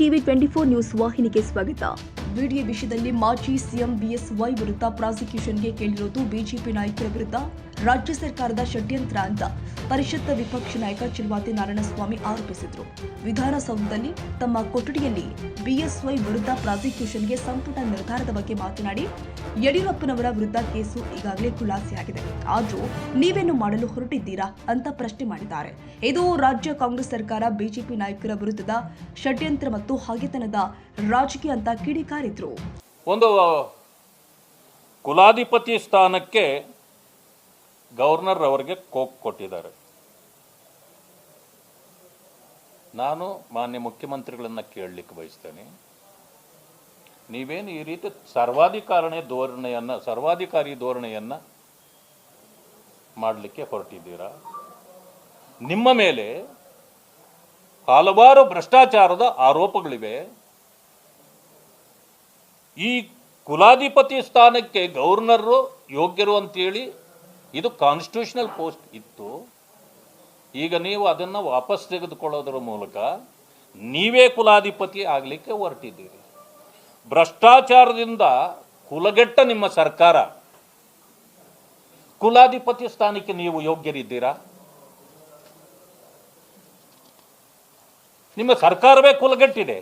TV twenty four news ವಾಹಿನಿಗೆ ಸ್ವಾಗತ. Video ವಿಷಯದಲ್ಲಿ ಮಾಜಿ ಸಿಎಂ ಬಿಎಸ್ವೈ ವಿರುದ್ಧ ಪ್ರಾಸಿಕ್ಯೂಷನ್ಗೆ ಕೇಳಿರೋದು ಬಿಜೆಪಿ ನಾಯಕರ ವಿರುದ್ಧ. ರಾಜ್ಯ ಸರ್ಕಾರದ ಷಡ್ಯಂತ್ರ ಅಂತ ಪರಿಷತ್ ವಿಪಕ್ಷ ನಾಯಕ ಚಿಲ್ವಾತಿ ನಾರಾಯಣಸ್ವಾಮಿ ಆರೋಪಿಸಿದರು. ವಿಧಾನಸೌಧದಲ್ಲಿ ತಮ್ಮ ಕೊಠಡಿಯಲ್ಲಿ ಬಿಎಸ್ವೈ ವಿರುದ್ಧ ಪ್ರಾಸಿಕ್ಯೂಷನ್ಗೆ ಸಂಪುಟ ನಿರ್ಧಾರದ ಬಗ್ಗೆ ಮಾತನಾಡಿ, ಯಡಿಯೂರಪ್ಪನವರ ವಿರುದ್ಧ ಕೇಸು ಈಗಾಗಲೇ ಖುಲಾಸೆಯಾಗಿದೆ. ಆದರೂ ನೀವೇನು ಮಾಡಲು ಹೊರಟಿದ್ದೀರಾ ಅಂತ ಪ್ರಶ್ನೆ ಮಾಡಿದ್ದಾರೆ. ಇದು ರಾಜ್ಯ ಕಾಂಗ್ರೆಸ್ ಸರ್ಕಾರ, ಬಿಜೆಪಿ ನಾಯಕರ ವಿರುದ್ಧದ ಷಡ್ಯಂತ್ರ ಮತ್ತು ಹಾಗೆತನದ ರಾಜಕೀಯ ಅಂತ ಕಿಡಿಕಾರಿದ್ರು. ಒಂದು ಕುಲಾಧಿಪತಿ ಸ್ಥಾನಕ್ಕೆ ಗವರ್ನರ್ ಅವರಿಗೆ ಕೋಕ್ ಕೊಟ್ಟಿದ್ದಾರೆ. ನಾನು ಮಾನ್ಯ ಮುಖ್ಯಮಂತ್ರಿಗಳನ್ನ ಕೇಳಲಿಕ್ಕೆ ಬಯಸ್ತೇನೆ. ನೀವೇನು ಈ ರೀತಿ ಸರ್ವಾಧಿಕಾರಣೆ ಧೋರಣೆಯನ್ನು, ಸರ್ವಾಧಿಕಾರಿ ಧೋರಣೆಯನ್ನು ಮಾಡಲಿಕ್ಕೆ ಹೊರಟಿದ್ದೀರಾ? ನಿಮ್ಮ ಮೇಲೆ ಹಲವಾರು ಭ್ರಷ್ಟಾಚಾರದ ಆರೋಪಗಳಿವೆ. ಈ ಕುಲಾಧಿಪತಿ ಸ್ಥಾನಕ್ಕೆ ಗವರ್ನರು ಯೋಗ್ಯರು ಅಂತೇಳಿ ಇದು ಕಾನ್ಸ್ಟಿಟ್ಯೂಷನಲ್ ಪೋಸ್ಟ್ ಇತ್ತು. ಈಗ ನೀವು ಅದನ್ನು ವಾಪಸ್ ತೆಗೆದುಕೊಳ್ಳೋದ್ರ ಮೂಲಕ ನೀವೇ ಕುಲಾಧಿಪತಿ ಆಗಲಿಕ್ಕೆ ಹೊರಟಿದ್ದೀರಿ. ಭ್ರಷ್ಟಾಚಾರದಿಂದ ಕುಲಗೆಟ್ಟ ನಿಮ್ಮ ಸರ್ಕಾರ, ಕುಲಾಧಿಪತಿ ಸ್ಥಾನಕ್ಕೆ ನೀವು ಯೋಗ್ಯರಿದ್ದೀರಾ? ನಿಮ್ಮ ಸರ್ಕಾರವೇ ಕುಲಗೆಟ್ಟಿದೆ.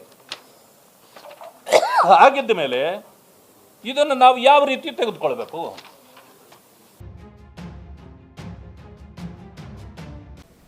ಹಾಗಿದ್ದ ಮೇಲೆ ಇದನ್ನು ನಾವು ಯಾವ ರೀತಿ ತೆಗೆದುಕೊಳ್ಬೇಕು?